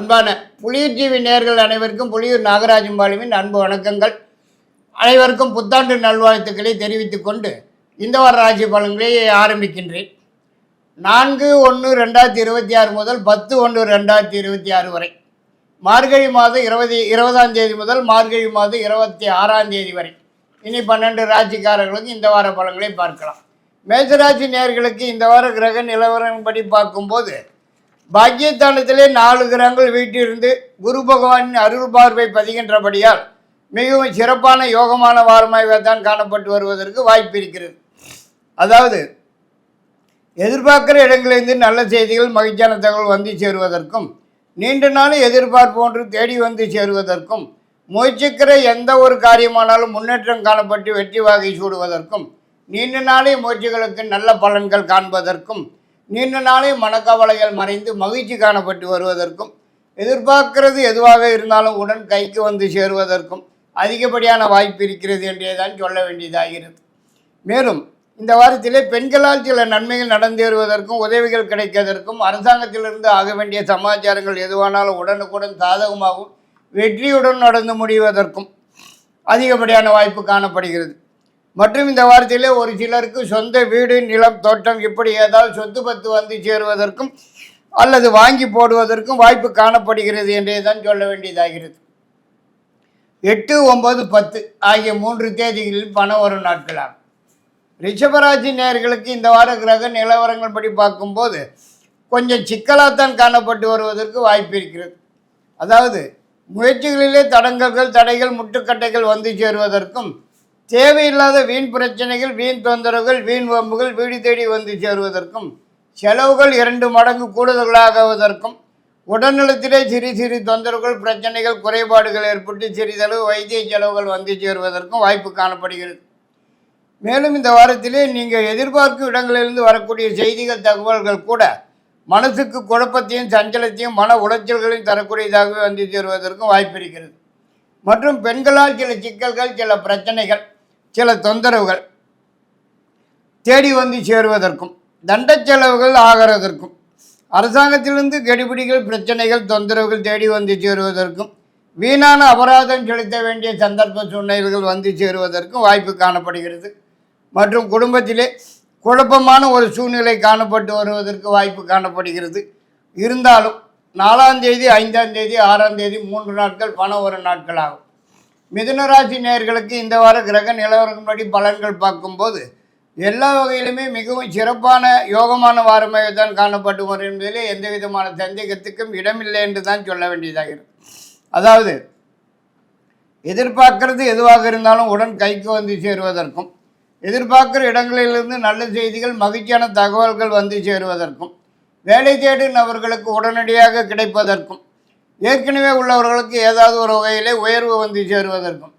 அன்பான புலியூர் டிவி அனைவருக்கும் புலியூர் நாகராஜம்பாலுவின் அன்பு வணக்கங்கள். அனைவருக்கும் புத்தாண்டு நல்வாழ்த்துக்களை தெரிவித்துக் கொண்டு இந்த வார ராசி பலன்களை ஆரம்பிக்கின்றேன். நான்கு ஒன்று ரெண்டாயிரத்தி இருபத்தி ஆறு முதல் பத்து ஒன்று ரெண்டாயிரத்தி இருபத்தி ஆறு வரை. மார்கழி மாதம் இருபது இருபதாம் தேதி முதல் மார்கழி மாதம் இருபத்தி ஆறாம் தேதி வரை. இனி பன்னெண்டு ராசிக்காரர்களுக்கு இந்த வார பலன்களை பார்க்கலாம். மேசராசி நேர்களுக்கு இந்த வார கிரக நிலவரப்படி பார்க்கும்போது பாக்கியஸ்தானத்திலே நாலு கிரகங்கள் வீட்டிலிருந்து குரு பகவானின் அருள் பார்வை பதிகின்றபடியால் மிகவும் சிறப்பான யோகமான வாரமாக தான் காணப்பட்டு வருவதற்கு வாய்ப்பு இருக்கிறது. அதாவது எதிர்பார்க்கிற இடங்களிலிருந்து நல்ல செய்திகள் மகிழ்ச்சியான தகவல் வந்து சேருவதற்கும் நீண்ட நாள் எதிர்பார்ப்பு ஒன்று தேடி வந்து சேருவதற்கும் முயற்சிக்கிற எந்த ஒரு காரியமானாலும் முன்னேற்றம் காணப்பட்டு வெற்றி வாகை சூடுவதற்கும் நீண்ட நாளே முயற்சிகளுக்கு நல்ல பலன்கள் காண்பதற்கும் நீண்ட நாளே மனக்கவலைகள் மறைந்து மகிழ்ச்சி காணப்பட்டு வருவதற்கும் எதிர்பார்க்கிறது எதுவாக இருந்தாலும் உடன் கைக்கு வந்து சேருவதற்கும் அதிகப்படியான வாய்ப்பு இருக்கிறது என்றே தான் சொல்ல வேண்டியதாகிறது. மேலும் இந்த வாரத்திலே பெண்களால் சில நன்மைகள் நடந்தேறுவதற்கும் உதவிகள் கிடைப்பதற்கும் அரசாங்கத்திலிருந்து ஆக வேண்டிய சமாச்சாரங்கள் எதுவானாலும் உடனுக்குடன் சாதகமாகவும் வெற்றியுடன் நடந்து முடிவதற்கும் அதிகப்படியான வாய்ப்பு காணப்படுகிறது. மற்றும் இந்த வாரத்திலே ஒரு சிலருக்கு சொந்த வீடு நிலம் தோட்டம் இப்படி ஏதாவது சொத்து பத்து வந்து சேருவதற்கும் அல்லது வாங்கி போடுவதற்கும் வாய்ப்பு காணப்படுகிறது என்றே தான் சொல்ல வேண்டியதாகிறது. எட்டு ஒன்பது பத்து ஆகிய மூன்று தேதிகளில் பணம் வரும் நாட்களாகும். ரிஷபராசி நேர்களுக்கு இந்த வார கிரக நிலவரங்கள் படி பார்க்கும்போது கொஞ்சம் சிக்கலாகத்தான் காணப்பட்டு வருவதற்கு வாய்ப்பு இருக்கிறது. அதாவது முயற்சிகளிலே தடங்கல்கள் தடைகள் முட்டுக்கட்டைகள் வந்து சேருவதற்கும் தேவையில்லாத வீண் பிரச்சனைகள் வீண் தொந்தரவுகள் வீண் வம்புகள் வீடு தேடி வந்து சேருவதற்கும் செலவுகள் இரண்டு மடங்கு கூடுதலாகுவதற்கும் உடல்நலத்திலே சிறு சிறு தொந்தரவுகள் பிரச்சனைகள் குறைபாடுகள் ஏற்பட்டு சிறிதளவு வைத்திய செலவுகள் வந்து சேருவதற்கும் வாய்ப்பு காணப்படுகிறது. மேலும் இந்த வாரத்திலே நீங்கள் எதிர்பார்க்கும் இடங்களிலிருந்து வரக்கூடிய செய்திகள் தகவல்கள் கூட மனசுக்கு குழப்பத்தையும் சஞ்சலத்தையும் மன உளைச்சல்களையும் தரக்கூடியதாகவே வந்து சேருவதற்கும் வாய்ப்பு இருக்கிறது. மற்றும் பெண்களால் சில சிக்கல்கள் சில பிரச்சனைகள் சில தொந்தரவுகள் தேடி வந்து சேருவதற்கும் தண்ட செலவுகள் ஆகிறதற்கும் அரசாங்கத்திலிருந்து கெடுபிடிகள் பிரச்சனைகள் தொந்தரவுகள் தேடி வந்து சேருவதற்கும் வீணான அபராதம் செலுத்த வேண்டிய சந்தர்ப்ப சூழ்நிலைகள் வந்து சேருவதற்கும் வாய்ப்பு காணப்படுகிறது. மற்றும் குடும்பத்திலே குழப்பமான ஒரு சூழ்நிலை காணப்பட்டு வருவதற்கு வாய்ப்பு காணப்படுகிறது. இருந்தாலும் நாலாம் தேதி ஐந்தாம் தேதி ஆறாம் தேதி மூன்று நாட்கள் பணம் ஒரு நாட்கள் ஆகும் மிதுனராசி நேர்களுக்கு இந்த வார கிரக நிலவரப்படி பலன்கள் பார்க்கும்போது எல்லா வகையிலுமே மிகவும் சிறப்பான யோகமான வாரமாக தான் காணப்பட்டு வரும் என்பதிலே எந்த விதமான சந்தேகத்துக்கும் இடமில்லை என்று தான் சொல்ல வேண்டியதாக இருக்கும் அதாவது எதிர்பார்க்கறது எதுவாக இருந்தாலும் உடன் கைக்கு வந்து சேருவதற்கும் எதிர்பார்க்குற இடங்களிலிருந்து நல்ல செய்திகள் மகிழ்ச்சியான தகவல்கள் வந்து சேருவதற்கும் வேலை தேடும் நபர்களுக்கு உடனடியாக கிடைப்பதற்கும் ஏற்கனவே உள்ளவர்களுக்கு ஏதாவது ஒரு வகையிலே உயர்வு வந்து சேருவதற்கும்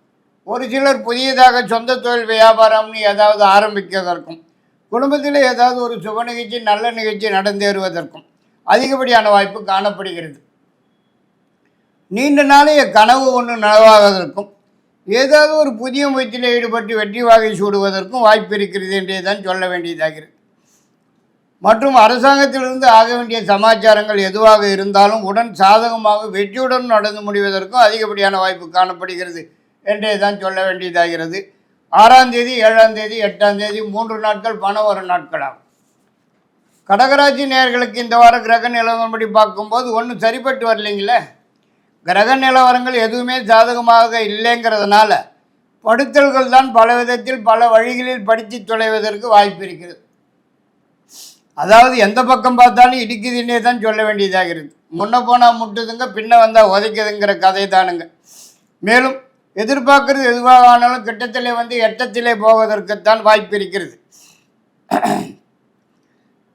ஒரு சிலர் புதியதாக சொந்த தொழில் வியாபாரம்னு ஏதாவது ஆரம்பிக்கிறதற்கும் குடும்பத்தில் ஏதாவது ஒரு சுப நிகழ்ச்சி நல்ல நிகழ்ச்சி நடந்தேறுவதற்கும் அதிகப்படியான வாய்ப்பு காணப்படுகிறது. நீண்ட நாளைய கனவு ஒன்று நனவாவதற்கும் ஏதாவது ஒரு புதிய முயற்சியில் ஈடுபட்டு வெற்றி வாகை சூடுவதற்கும் வாய்ப்பு இருக்கிறது என்றே தான் சொல்ல வேண்டியதாகிறது. மற்றும் அரசாங்கத்திலிருந்து ஆக வேண்டிய சமாச்சாரங்கள் எதுவாக இருந்தாலும் உடன் சாதகமாக வெற்றியுடன் நடந்து முடிவதற்கும் அதிகப்படியான வாய்ப்பு காணப்படுகிறது என்றே தான் சொல்ல வேண்டியதாகிறது. ஆறாம் தேதி ஏழாம் தேதி எட்டாம் தேதி மூன்று நாட்கள் பணம் வரும் நாட்களாகும் கடகராசி நேயர்களுக்கு இந்த வார கிரக நிலவரப்படி பார்க்கும்போது ஒன்றும் சரிப்பட்டு வரலைங்களே? கிரக நிலவரங்கள் எதுவுமே சாதகமாக இல்லைங்கிறதுனால படுத்தல்கள் தான் பல விதத்தில் பல வழிகளில் படித்து தொலைவதற்கு வாய்ப்பு இருக்கிறது. அதாவது எந்த பக்கம் பார்த்தாலும் இடிக்குதுன்னே தான் சொல்ல வேண்டியதாகிறது முன்ன போனால் முட்டுதுங்க பின்ன வந்தால் உதைக்குதுங்கிற கதை தானுங்க. மேலும் எதிர்பார்க்கறது எதுவாக ஆனாலும் கிட்டத்திலே வந்து எட்டத்திலே போவதற்குத்தான் வாய்ப்பு இருக்கிறது.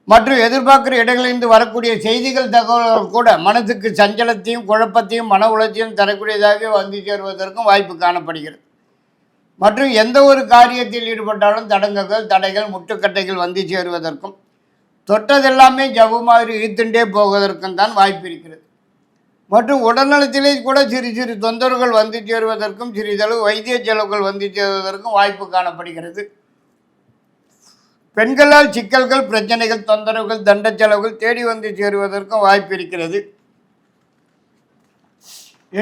மற்றும் எதிர்பார்க்கிற இடங்களிலிருந்து வரக்கூடிய செய்திகள் தகவல்கள் கூட மனதுக்கு சஞ்சலத்தையும் குழப்பத்தையும் மன உளைச்சலையும் தரக்கூடியதாக வந்து சேருவதற்கும் வாய்ப்பு காணப்படுகிறது. மற்றும் எந்த ஒரு காரியத்தில் ஈடுபட்டாலும் தடங்கல்கள் தடைகள் முட்டுக்கட்டைகள் வந்து சேருவதற்கும் தொட்டதெல்லாமே ஜவ்வு மாதிரி இழுத்துண்டே போவதற்கும் தான் வாய்ப்பு இருக்கிறது. மற்றும் உடல்நலத்திலே கூட சிறு சிறு தொந்தரவுகள் வந்து சேருவதற்கும் சிறிதளவு வைத்திய செலவுகள் வந்து சேருவதற்கும் வாய்ப்பு காணப்படுகிறது. பெண்களால் சிக்கல்கள் பிரச்சனைகள் தொந்தரவுகள் தண்ட செலவுகள் தேடி வந்து சேருவதற்கும் வாய்ப்பு இருக்கிறது.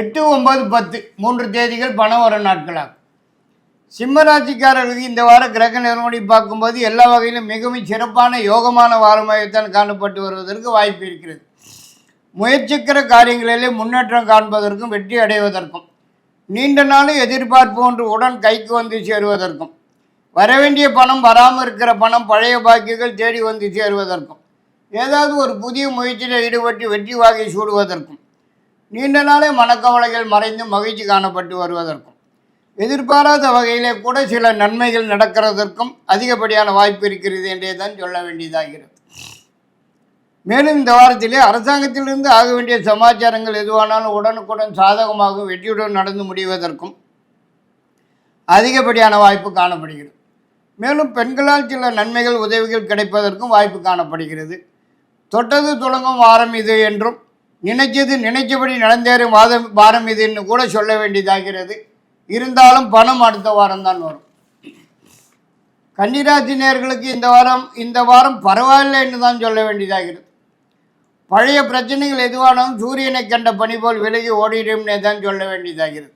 எட்டு ஒன்பது பத்து மூன்று தேதிகள் பணம் வர நாட்களாகும். சிம்ம இந்த வார கிரக நிறுவனி பார்க்கும்போது எல்லா வகையிலும் மிகவும் சிறப்பான யோகமான வாரமாகத்தான் காணப்பட்டு வருவதற்கு வாய்ப்பு இருக்கிறது. முயற்சிக்கிற காரியங்களிலே முன்னேற்றம் காண்பதற்கும் வெற்றி அடைவதற்கும் நீண்ட நாள் எதிர்பார்ப்பு ஒன்று உடன் கைக்கு வந்து சேருவதற்கும் வரவேண்டிய பணம் வராமல் இருக்கிற பணம் பழைய பாக்கியங்கள் தேடி வந்து சேருவதற்கும் ஏதாவது ஒரு புதிய முயற்சியில் ஈடுபட்டு வெற்றி வாகை சூடுவதற்கும் நீண்ட நாளே மனக்கவலைகள் மறைந்து மகிழ்ச்சி காணப்பட்டு வருவதற்கும் எதிர்பாராத வகையிலே கூட சில நன்மைகள் நடக்கிறதற்கும் அதிகப்படியான வாய்ப்பு இருக்கிறது என்றே தான் சொல்ல வேண்டியதாகிறது. மேலும் இந்த வாரத்திலே அரசாங்கத்திலிருந்து ஆக வேண்டிய சமாச்சாரங்கள் எதுவானாலும் உடனுக்குடன் சாதகமாக வெற்றியுடன் நடந்து முடிவதற்கும் அதிகப்படியான வாய்ப்பு காணப்படுகிறது. மேலும் பெண்களால் சில நன்மைகள் உதவிகள் கிடைப்பதற்கும் வாய்ப்பு காணப்படுகிறது. தொட்டது தொடங்கும் வாரம் இது என்றும் நினைச்சது நினைச்சபடி நடந்தேறும் வாதம் வாரம் இதுன்னு கூட சொல்ல வேண்டியதாகிறது. இருந்தாலும் பணம் அடுத்த வாரம் தான் வரும். கன்னிராசி நேர்களுக்கு இந்த வாரம் இந்த வாரம் பரவாயில்லை என்று தான் சொல்ல வேண்டியதாகிறது. பழைய பிரச்சனைகள் எதுவானாலும் சூரியனை கண்ட பணி போல் விலகி ஓடிடும்னே தான் சொல்ல வேண்டியதாகிறது.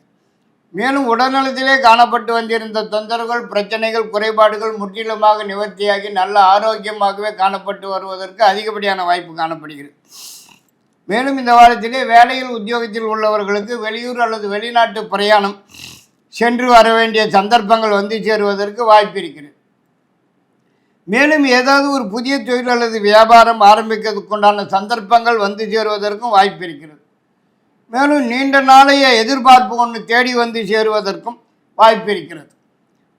மேலும் உடல்நலத்திலே காணப்பட்டு வந்திருந்த தொந்தரவுகள் பிரச்சனைகள் குறைபாடுகள் முற்றிலுமாக நிவர்த்தியாகி நல்ல ஆரோக்கியமாகவே காணப்பட்டு வருவதற்கு அதிகப்படியான வாய்ப்பு காணப்படுகிறது. மேலும் இந்த வாரத்திலே வேலையில் உத்தியோகத்தில் உள்ளவர்களுக்கு வெளியூர் அல்லது வெளிநாட்டு பிரயாணம் சென்று வர வேண்டிய சந்தர்ப்பங்கள் வந்து சேருவதற்கு வாய்ப்பு இருக்கிறது. மேலும் ஏதாவது ஒரு புதிய தொழில் அல்லது வியாபாரம் ஆரம்பிக்கிறதுக்குண்டான சந்தர்ப்பங்கள் வந்து சேருவதற்கும் வாய்ப்பு இருக்கிறது. மேலும் நீண்ட நாளைய எதிர்பார்ப்பு ஒன்று தேடி வந்து சேருவதற்கும் வாய்ப்பு இருக்கிறது.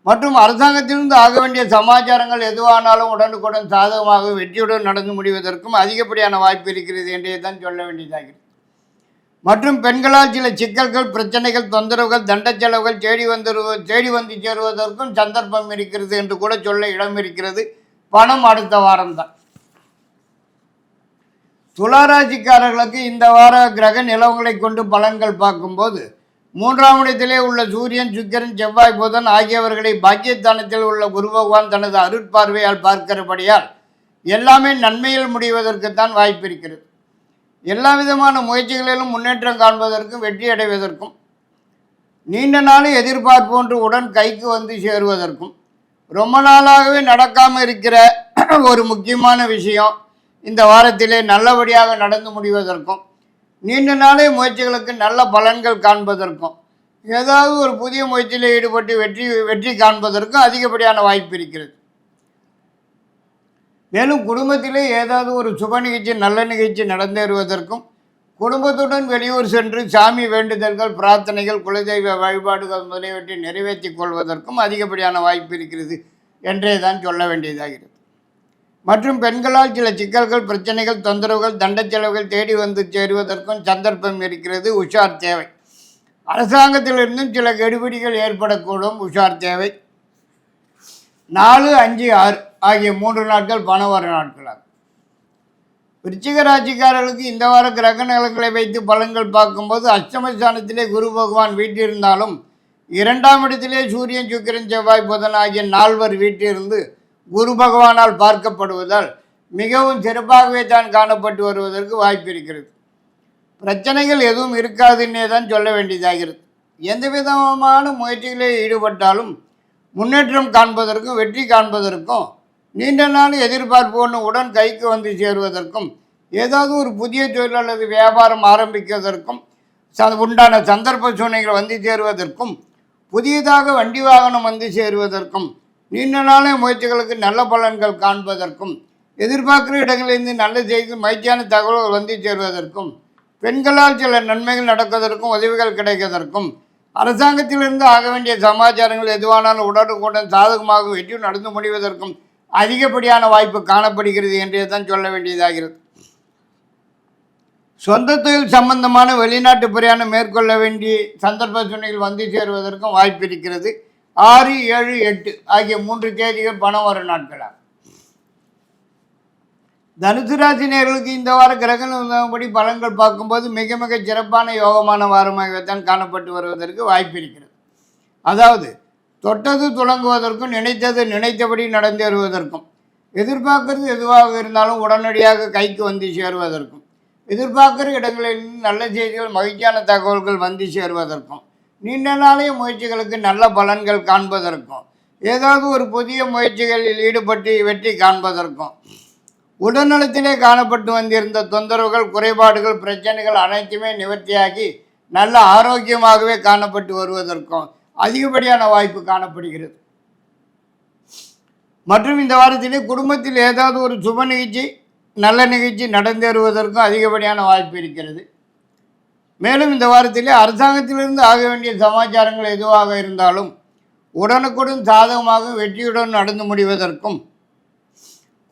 மற்றும் அரசாங்கத்திலிருந்து ஆக வேண்டிய சமாச்சாரங்கள் எதுவானாலும் உடனுக்குடன் சாதகமாக வெற்றியுடன் நடந்து முடிவதற்கும் அதிகப்படியான வாய்ப்பு இருக்கிறது என்றே தான் சொல்ல வேண்டியதாகிறது. மற்றும் பெண்களால் சில சிக்கல்கள் பிரச்சனைகள் தொந்தரவுகள் தண்ட செலவுகள் தேடி வந்துருவ தேடி வந்து சேருவதற்கும் சந்தர்ப்பம் இருக்கிறது என்று கூட சொல்ல இடம் இருக்கிறது. பணம் அடுத்த வாரம்தான். துளாராசிக்காரர்களுக்கு இந்த வார கிரக நிலவுகளை கொண்டு பலன்கள் பார்க்கும்போது மூன்றாம் இடத்திலே உள்ள சூரியன் சுக்கிரன் செவ்வாய் புதன் ஆகியவர்களை பாக்கியஸ்தானத்தில் உள்ள குரு பகவான் தனது அருட்பார்வையால் பார்க்கிறபடியால் எல்லாமே நன்மையில் முடிவதற்குத்தான் வாய்ப்பு இருக்கிறது. எல்லா விதமான முயற்சிகளிலும் முன்னேற்றம் காண்பதற்கும் வெற்றி அடைவதற்கும் நீண்ட நாளும் எதிர்பார்ப்பு ஒன்று உடன் கைக்கு வந்து சேருவதற்கும் ரொம்ப நாளாகவே நடக்காமல் இருக்கிற ஒரு முக்கியமான விஷயம் இந்த வாரத்திலே நல்லபடியாக நடந்து முடிவதற்கும் நீண்ட நாளே முயற்சிகளுக்கு நல்ல பலன்கள் காண்பதற்கும் ஏதாவது ஒரு புதிய முயற்சியில் ஈடுபட்டு வெற்றி வெற்றி காண்பதற்கும் அதிகப்படியான வாய்ப்பு இருக்கிறது. மேலும் குடும்பத்திலே ஏதாவது ஒரு சுப நிகழ்ச்சி நல்ல நிகழ்ச்சி நடந்தேறுவதற்கும் குடும்பத்துடன் வெளியூர் சென்று சாமி வேண்டுதல்கள் பிரார்த்தனைகள் குலதெய்வ வழிபாடுகள் முதலியவற்றை நிறைவேற்றிக் கொள்வதற்கும் அதிகப்படியான வாய்ப்பு இருக்கிறது என்றே தான் சொல்ல வேண்டியதாகிறது. மற்றும் பெண்களால் சில சிக்கல்கள் பிரச்சனைகள் தொந்தரவுகள் தண்ட செலவுகள் தேடி வந்து சேருவதற்கும் சந்தர்ப்பம் இருக்கிறது. உஷார் தேவை. அரசாங்கத்திலிருந்தும் சில கெடுபிடிகள் ஏற்படக்கூடும். உஷார் தேவை. நாலு அஞ்சு ஆறு. ஆகிய மூன்று நாட்கள் பணவர நாட்களாகும் விருச்சிக ராசிக்காரர்களுக்கு இந்த வார கிரக நிலங்களை வைத்து பலன்கள் பார்க்கும்போது அஷ்டமஸ்தானத்திலே குரு பகவான் வீட்டிருந்தாலும் இரண்டாம் இடத்திலே சூரியன் சுக்கிரன் செவ்வாய் புதன் ஆகிய நால்வர் வீட்டிலிருந்து குரு பகவானால் பார்க்கப்படுவதால் மிகவும் சிறப்பாகவே தான் காணப்பட்டு வருவதற்கு வாய்ப்பு இருக்கிறது. பிரச்சனைகள் எதுவும் இருக்காதுன்னே தான் சொல்ல வேண்டியதாகிறது எந்த விதமான முயற்சிகளில் ஈடுபட்டாலும் முன்னேற்றம் காண்பதற்கும் வெற்றி காண்பதற்கும் நீண்ட நாள் எதிர்பார்ப்பு ஒன்று உடன் கைக்கு வந்து சேருவதற்கும் ஏதாவது ஒரு புதிய தொழில் அல்லது வியாபாரம் ஆரம்பிக்கிறதற்கும் ச- உண்டான சந்தர்ப்ப சூழ்நிலைகள் வந்து சேருவதற்கும் புதியதாக வண்டி வாகனம் வந்து சேருவதற்கும் நீண்ட நாளே முயற்சிகளுக்கு நல்ல பலன்கள் காண்பதற்கும் எதிர்பார்க்கிற இடங்களிலிருந்து நல்ல செய்தி மகிழ்ச்சியான தகவல்கள் வந்து சேருவதற்கும் பெண்களால் சில நன்மைகள் நடப்பதற்கும் உதவிகள் கிடைப்பதற்கும் அரசாங்கத்திலிருந்து ஆக வேண்டிய சமாச்சாரங்கள் எதுவானாலும் உடனுக்குடன் சாதகமாக வெற்றி நடந்து முடிவதற்கும் அதிகப்படியான வாய்ப்பு காணப்படுகிறது என்றே தான் சொல்ல வேண்டியதாகிறது. சொந்த தொழில் சம்பந்தமான வெளிநாட்டு பிரயாணம் மேற்கொள்ள வேண்டிய சந்தர்ப்ப சூழ்நிலையில் வந்து சேருவதற்கும் வாய்ப்பு இருக்கிறது. ஆறு ஏழு எட்டு ஆகிய மூன்று தேதிகள் பணம் வரும் நாட்களாக தனுசு ராசி நேர்களுக்கு இந்த வார கிரகணப்படி பலன்கள் பார்க்கும்போது மிக மிக சிறப்பான யோகமான வாரமாகத்தான் காணப்பட்டு வருவதற்கு வாய்ப்பு இருக்கிறது. அதாவது தொட்டது தொடங்குவதற்கும் நினைத்தது நினைத்தபடி நடந்தேறுவதற்கும். எதிர்பார்க்கறது எதுவாக இருந்தாலும் உடனடியாக கைக்கு வந்து சேருவதற்கும். எதிர்பார்க்குற இடங்களில் நல்ல செய்திகள் மகிழ்ச்சியான தகவல்கள் வந்து சேருவதற்கும். நீண்ட நாளைய முயற்சிகளுக்கு நல்ல பலன்கள் காண்பதற்கும். ஏதாவது ஒரு புதிய முயற்சிகளில் ஈடுபட்டு வெற்றி காண்பதற்கும். உடல்நலத்திலே காணப்பட்டு வந்திருந்த தொந்தரவுகள் குறைபாடுகள் பிரச்சனைகள் அனைத்துமே நிவர்த்தியாகி நல்ல ஆரோக்கியமாகவே காணப்பட்டு வருவதற்கும். அதிகப்படியான வாய்ப்பு காணப்படுகிறது. மற்றும் இந்த வாரத்திலே குடும்பத்தில் ஏதாவது ஒரு சுப நிகழ்ச்சி நல்ல நிகழ்ச்சி நடந்தேறுவதற்கும் அதிகப்படியான வாய்ப்பு இருக்கிறது. மேலும் இந்த வாரத்திலே அரசாங்கத்திலிருந்து ஆக வேண்டிய சமாச்சாரங்கள் எதுவாக இருந்தாலும் உடனுக்குடன் சாதகமாக வெற்றியுடன் நடந்து முடிவதற்கும்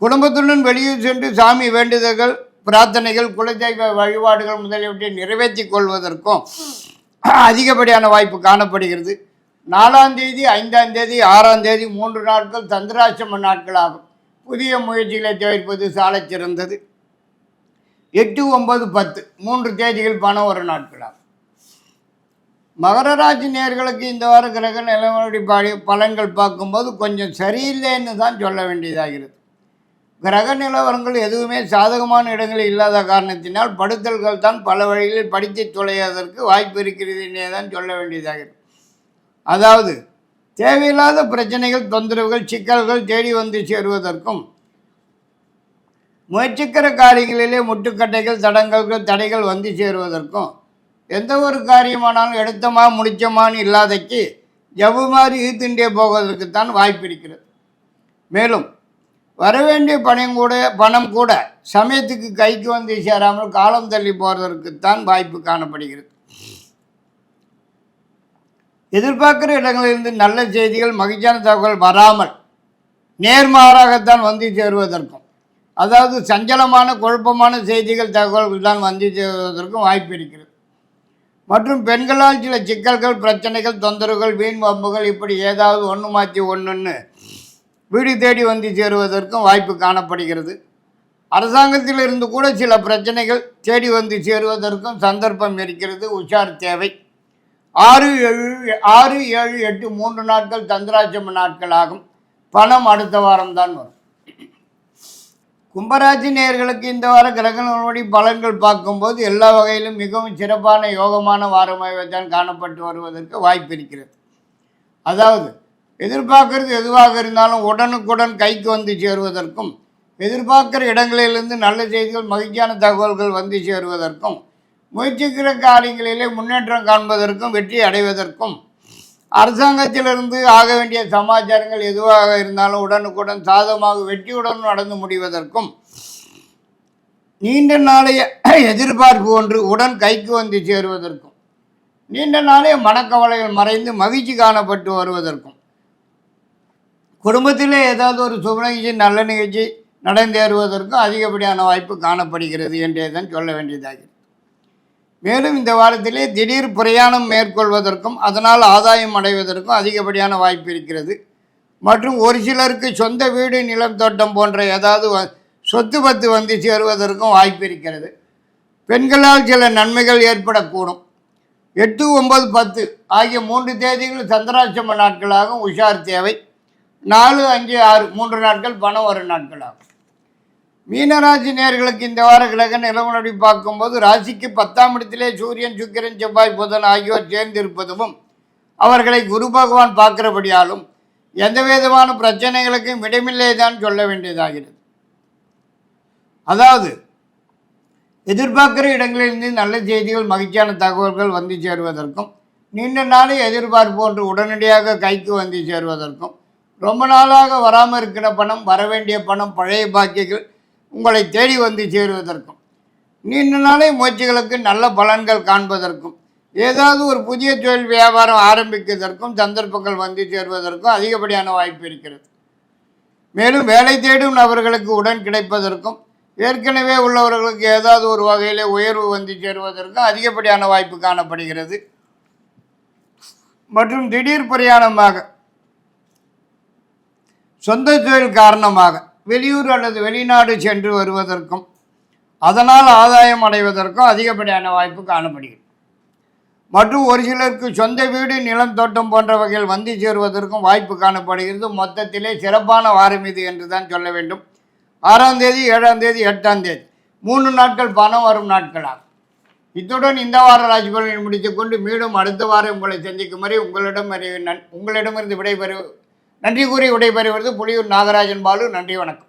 குடும்பத்துடன் வெளியே சென்று சாமி வேண்டுதல்கள் பிரார்த்தனைகள் குலதெய்வ வழிபாடுகள் முதலியவற்றை நிறைவேற்றிக் கொள்வதற்கும் அதிகப்படியான வாய்ப்பு காணப்படுகிறது. நாலாம் தேதி ஐந்தாம் தேதி ஆறாம் தேதி மூன்று நாட்கள் சந்திராசிரம நாட்களாகும். புதிய முயற்சிகளை தவிர்ப்பது சாலை சிறந்தது. எட்டு ஒன்பது பத்து மூன்று தேதிகள் பணம் ஒரு நாட்களாகும். மகர ராசி நேர்களுக்கு இந்த வார கிரக நிலவரப்படி பாடி பலன்கள் பார்க்கும்போது கொஞ்சம் சரியில்லைன்னு தான் சொல்ல வேண்டியதாகிறது. கிரக நிலவரங்கள் எதுவுமே சாதகமான இடங்களில் இல்லாத காரணத்தினால் படுத்தல்கள் தான் பல வழிகளில் படித்து தொலைவதற்கு வாய்ப்பு இருக்கிறது என்றே தான் சொல்ல வேண்டியதாகிறது. அதாவது தேவையில்லாத பிரச்சனைகள் தொந்தரவுகள் சிக்கல்கள் தேடி வந்து சேருவதற்கும் முயற்சிக்கிற காரியங்களிலே முட்டுக்கட்டைகள் தடங்கல்கள் தடைகள் வந்து சேருவதற்கும் எந்த ஒரு காரியமானாலும் எடுத்தமா முடிச்சமான்னு இல்லாதக்கு ஜவ்வு மாதிரி ஈத்துண்டே போவதற்குத்தான் வாய்ப்பு இருக்கிறது. மேலும் வரவேண்டிய பணம் கூட பணம் கூட சமயத்துக்கு கைக்கு வந்து சேராமல் காலம் தள்ளி போவதற்குத்தான் வாய்ப்பு காணப்படுகிறது. எதிர்பார்க்குற இடங்களிலிருந்து நல்ல செய்திகள் மகிழ்ச்சியான தகவல் வராமல் நேர்மாறாகத்தான் வந்து சேருவதற்கும் அதாவது சஞ்சலமான குழப்பமான செய்திகள் தகவல்கள் தான் வந்து சேருவதற்கும் வாய்ப்பு இருக்கிறது. மற்றும் பெண்களால் சில சிக்கல்கள் பிரச்சனைகள் தொந்தரவுகள் வீண் வம்புகள் இப்படி ஏதாவது ஒன்று மாற்றி ஒன்றுன்னு வீடு தேடி வந்து சேருவதற்கும் வாய்ப்பு காணப்படுகிறது. அரசாங்கத்திலிருந்து கூட சில பிரச்சனைகள் தேடி வந்து சேருவதற்கும் சந்தர்ப்பம் இருக்கிறது. உஷார் தேவை. ஆறு ஏழு ஆறு ஏழு எட்டு மூன்று நாட்கள் தந்திராட்சம நாட்கள் ஆகும். பணம் அடுத்த வாரம் தான் வரும். கும்பராசி நேயர்களுக்கு இந்த வார கிரகங்களுடைய பலன்கள் பார்க்கும்போது எல்லா வகையிலும் மிகவும் சிறப்பான யோகமான வாரமாக தான் காணப்பட்டு வருவதற்கு வாய்ப்பு இருக்கிறது. அதாவது எதிர்பார்க்கறது எதுவாக இருந்தாலும் உடனுக்குடன் கைக்கு வந்து சேருவதற்கும் எதிர்பார்க்குற இடங்களிலிருந்து நல்ல செய்திகள் மகிழ்ச்சியான தகவல்கள் வந்து சேருவதற்கும் முயற்சிக்கிற காரியங்களிலே முன்னேற்றம் காண்பதற்கும் வெற்றி அடைவதற்கும் அரசாங்கத்திலிருந்து ஆக வேண்டிய சமாச்சாரங்கள் எதுவாக இருந்தாலும் உடனுக்குடன் சாதகமாக வெற்றியுடன் நடந்து முடிவதற்கும் நீண்ட நாளைய எதிர்பார்ப்பு ஒன்று உடன் கைக்கு வந்து சேருவதற்கும் நீண்ட நாளைய மனக்கவலைகள் மறைந்து மகிழ்ச்சி காணப்பட்டு வருவதற்கும் குடும்பத்திலே ஏதாவது ஒரு சுப நிகழ்ச்சி நல்ல நிகழ்ச்சி நடந்தேறுவதற்கும் அதிகப்படியான வாய்ப்பு காணப்படுகிறது என்றே தான் சொல்ல வேண்டியதாகிறது. மேலும் இந்த வாரத்திலே திடீர் பிரயாணம் மேற்கொள்வதற்கும் அதனால் ஆதாயம் அடைவதற்கும் அதிகப்படியான வாய்ப்பு இருக்கிறது. மற்றும் ஒரு சிலருக்கு சொந்த வீடு நிலம் தோட்டம் போன்ற ஏதாவது வ- சொத்து பத்து வந்து சேருவதற்கும் வாய்ப்பு இருக்கிறது. பெண்களால் சில நன்மைகள் ஏற்படக்கூடும். எட்டு ஒன்பது பத்து ஆகிய மூன்று தேதிகள் சந்திராசிரம நாட்களாகும் உஷார் தேவை. நாலு அஞ்சு ஆறு மூன்று நாட்கள் பணம் வரும் நாட்களாகும். மீனராசி நேர்களுக்கு இந்த வார கிரக நிலவரப்படி பார்க்கும்போது ராசிக்கு பத்தாம் இடத்திலே சூரியன் சுக்கிரன் செவ்வாய் புதன் ஆகியோர் சேர்ந்திருப்பதும் அவர்களை குரு பகவான் பார்க்கிறபடியாலும் எந்த விதமான பிரச்சனைகளுக்கும் இடமில்லை தான் சொல்ல வேண்டியதாகிறது. அதாவது எதிர்பார்க்கிற இடங்களிலிருந்து நல்ல செய்திகள் மகிழ்ச்சியான தகவல்கள் வந்து சேருவதற்கும் நீண்ட நாளை எதிர்பார்ப்பு ஒன்று உடனடியாக கைக்கு வந்து சேருவதற்கும் ரொம்ப நாளாக வராமல் இருக்கிற பணம் வரவேண்டிய பணம் பழைய பாக்கியங்கள் உங்களை தேடி வந்து சேருவதற்கும் நீண்ட நாளே முயற்சிகளுக்கு நல்ல பலன்கள் காண்பதற்கும் ஏதாவது ஒரு புதிய தொழில் வியாபாரம் ஆரம்பிப்பதற்கும் சந்தர்ப்பங்கள் வந்து சேருவதற்கும் அதிகப்படியான வாய்ப்பு இருக்கிறது. மேலும் வேலை தேடும் நபர்களுக்கு உடன் கிடைப்பதற்கும் ஏற்கனவே உள்ளவர்களுக்கு ஏதாவது ஒரு வகையிலே உயர்வு வந்து சேருவதற்கும் அதிகப்படியான வாய்ப்பு காணப்படுகிறது. மற்றும் திடீர் பிரயாணமாக சொந்த தொழில் காரணமாக வெளியூர் அல்லது வெளிநாடு சென்று வருவதற்கும் அதனால் ஆதாயம் அடைவதற்கும் அதிகப்படியான வாய்ப்பு காணப்படுகிறது. மற்றும் ஒரு சிலருக்கு சொந்த வீடு நிலம் தோட்டம் போன்ற வகையில் வந்து சேருவதற்கும் வாய்ப்பு காணப்படுகிறது. மொத்தத்திலே சிறப்பான வாரம் இது என்று தான் சொல்ல வேண்டும். ஆறாம் தேதி ஏழாம் தேதி எட்டாம் தேதி. மூணு நாட்கள் பணம் வரும் நாட்களாகும். இத்துடன் இந்த வார ராசி முடித்துக்கொண்டு மீண்டும் அடுத்த வாரம் உங்களை சந்திக்கும் வரை உங்களிடம் உங்களிடமிருந்து விடைபெறு நன்றி கூறி விடைபெறுவது புலியூர் நாகராஜன் பாலு. நன்றி வணக்கம்.